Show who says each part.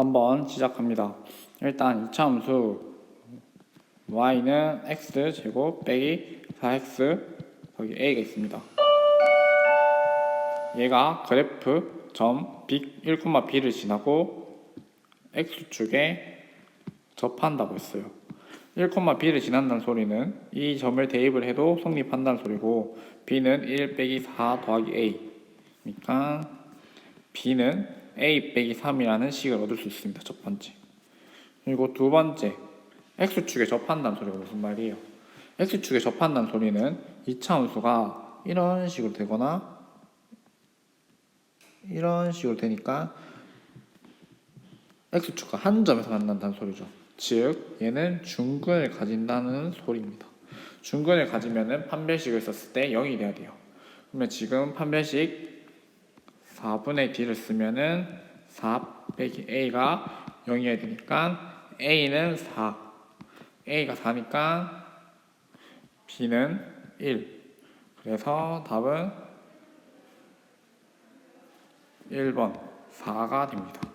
Speaker 1: 한번 시작합니다. 일단 2차 함수 y는 x 제곱 빼기 4x 거기 a가 있습니다. 얘가 그래프 점 b 1,b를 지나고 x축에 접한다고 했어요. 1,b를 지난다는 소리는 이 점을 대입을 해도 성립한다는 소리고 b는 1 빼기 4 더하기 a 그러니까 b는 a 빼기 3이라는 식을 얻을 수 있습니다. 첫 번째. 그리고 두 번째 x축에 접한다는 소리가 무슨 말이에요? x축에 접한다는 소리는 2차 함수가 이런 식으로 되거나 이런 식으로 되니까 x축과 한 점에서 만난다는 소리죠. 즉 얘는 중근을 가진다는 소리입니다. 중근을 가지면은 판별식을 썼을 때 0이 돼야 돼요. 그러면 지금 판별식 4분의 d를 쓰면은 4 빼기 a가 0이어야 되니까 a는 4 a가 4니까 b는 1 그래서 답은 1번 4가 됩니다.